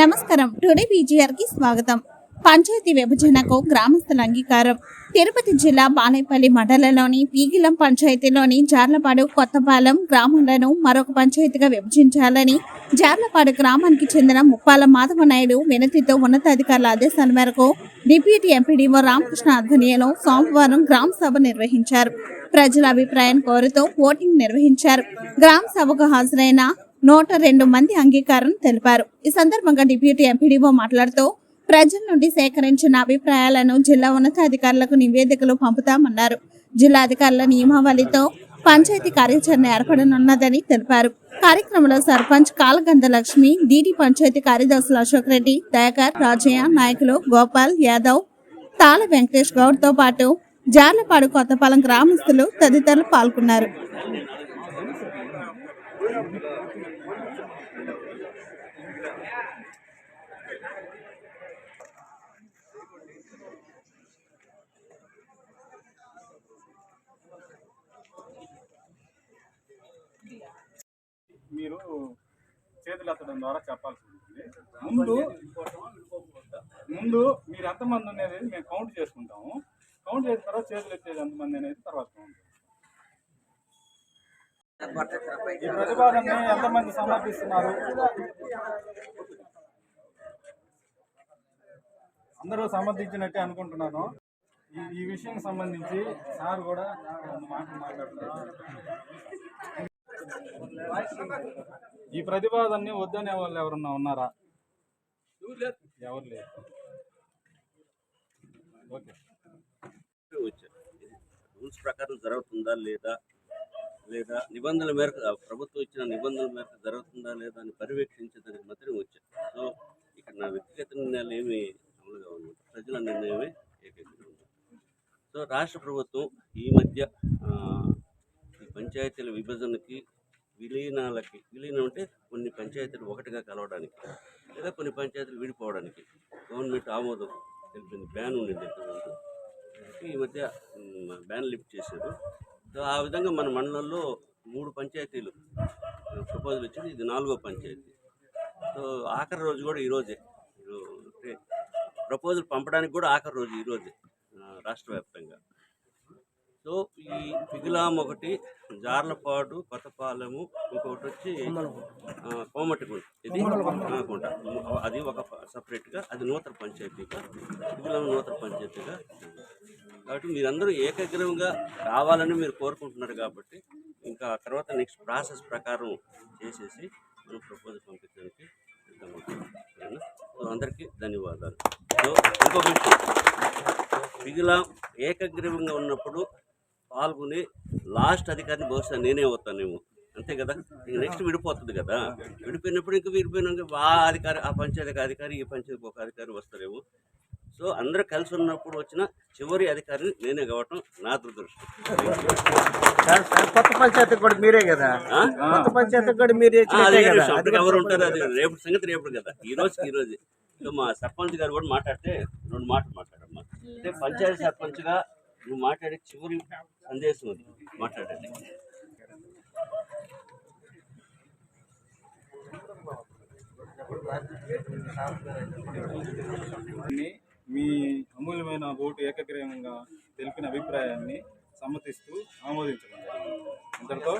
నమస్కారం. టుడే పీజీఆర్కి స్వాగతం. పంచాయతీ విభజనకు గ్రామస్తుల అంగీకారం. తిరుపతి జిల్లా బాలేపల్లి మండలంలోని పీగిలం పంచాయతీలోని జార్లపాడు కొత్తపాలెం గ్రామాలను మరొక పంచాయతీగా విభజించాలని జార్లపాడు గ్రామానికి చెందిన ముప్పాల మాధవ నాయుడు వినతితో ఉన్నతాధికారుల ఆదేశాల మేరకు డిప్యూటీ ఎంపీడీఓ రామకృష్ణ ఆధ్వర్యంలో సోమవారం గ్రామ సభ నిర్వహించారు. ప్రజల అభిప్రాయం కోరుతూ ఓటింగ్ నిర్వహించారు. గ్రామ సభకు హాజరైన నూట రెండు మంది అంగీకారం తెలిపారు. ఈ సందర్భంగా డిప్యూటీ ఎంపీడీఓ మాట్లాడుతూ ప్రజల నుండి సేకరించిన అభిప్రాయాలను జిల్లా ఉన్నతాధికారులకు నివేదికలు పంపుతామన్నారు. జిల్లా అధికారుల నియమావళితో పంచాయతీ కార్యాచరణ ఏర్పడనున్నదని తెలిపారు. కార్యక్రమంలో సర్పంచ్ కాలగంధ లక్ష్మి డిడి పంచాయతీ కార్యదర్శులు అశోక్ రెడ్డి దయాకర్ రాజయ్య నాయకులు గోపాల్ యాదవ్ తాళ వెంకటేష్ గౌడ్తో పాటు జార్లపాడు కొత్తపాలెం గ్రామస్తులు తదితరులు పాల్గొన్నారు. మీరు చేతులు ఎత్తడం ద్వారా చెప్పాల్సి ఉంటుంది ముందు ముందు మీరు ఎంతమంది అనేది మేము కౌంట్ చేసుకుంటాము. కౌంట్ చేసిన తర్వాత చేతులు ఎత్తేది ఎంతమంది అనేది తర్వాత ఈ ప్రతిపాదన ఎంతమంది సమర్పిస్తున్నారు అందరూ సమర్థించినట్టే అనుకుంటున్నాను. ఈ ఈ విషయం సంబంధించి సార్ కూడా రెండు మాటలు మాట్లాడుతున్నారు. ఈ ప్రతిపాదనని వద్దనే వాళ్ళు ఎవరన్నా ఉన్నారా? ఎవరు లేరు. ఓకే. రూల్స్ ప్రకారం జరుగుతుందా లేదా? లేదా నిబంధనల మేరకు ప్రభుత్వం ఇచ్చిన నిబంధనల మేరకు జరుగుతుందా లేదా అని పర్యవేక్షించడానికి మాత్రమే వచ్చారు సో ఇక్కడ నా వ్యక్తిగత నిర్ణయాలు ఏమి అమలుగా ఉన్నాయి ప్రజల నిర్ణయమే ఏకైకంగా ఉంది. సో రాష్ట్ర ప్రభుత్వం ఈ మధ్య ఈ పంచాయతీల విభజనకి విలీనాలకి విలీనం అంటే కొన్ని పంచాయతీలు ఒకటిగా కలవడానికి లేదా కొన్ని పంచాయతీలు విడిపోవడానికి. గవర్నమెంట్ ఆమోదం తెలిపింది బ్యాన్ ఉండింది ఇంతకుముందు. ఈ మధ్య బ్యాన్ లిఫ్ట్ చేశారు. సో ఆ విధంగా మన మండలంలో మూడు పంచాయతీలు ప్రపోజల్ వచ్చింది ఇది నాలుగో పంచాయతీ. సో ఆఖరి రోజు కూడా ఈరోజే అంటే ప్రపోజల్ పంపడానికి కూడా ఆఖరి రోజు ఈరోజే రాష్ట్ర వ్యాప్తంగా. సో ఈ పిగిలాం ఒకటి జార్లపాడు కొత్తపాలెము ఇంకొకటి వచ్చి కోమటిగుంట. ఇది గుంట. అది ఒక సపరేట్గా అది నూతన పంచాయతీగా పిగిలాం నూతన పంచాయతీగా కాబట్టి మీరందరూ ఏకగ్రీవంగా కావాలని మీరు కోరుకుంటున్నారు కాబట్టి ఇంకా తర్వాత నెక్స్ట్ ప్రాసెస్ ప్రకారం చేసేసి మనం ప్రపోజల్ పంపించడానికి సో అందరికీ ధన్యవాదాలు. సో ఇంకొక విషయం. మిగిలిన ఏకగ్రీవంగా ఉన్నప్పుడు పాల్గొని లాస్ట్ అధికారిని బహుశా నేనే అవుతానేమో. అంతే కదా? ఇంక నెక్స్ట్ విడిపోతుంది కదా? విడిపోయినప్పుడు ఇంకా విడిపోయినాక ఆ అధికారి ఆ పంచాయతీకి అధికారి ఈ పంచాయతీకి ఒక అధికారి వస్తారేమో. సో అందరూ కలిసి ఉన్నప్పుడు వచ్చిన చివరి అధికారిని నేనే కావటం నా దురదృష్టం. కొత్త పంచాయతీ కూడా మీరే కదా? కొత్త పంచాయతీ కూడా మీరే. అప్పటికి ఎవరు ఉంటారు అది రేపు సంగతి రేపు కదా? ఈ రోజు ఈ రోజు. సో మా సర్పంచ్ గారు కూడా మాట్లాడితే రెండు మాటలు మాట్లాడమ్మా. అంటే పంచాయతీ సర్పంచ్గా నువ్వు మాట్లాడే చివరి సందేశం అది మాట్లాడండి. మీ అమూల్యమైన ఓటు ఏకగ్రీవంగా తెలిపిన అభిప్రాయాన్ని సమ్మతిస్తూ ఆమోదించడం ఇంతటితో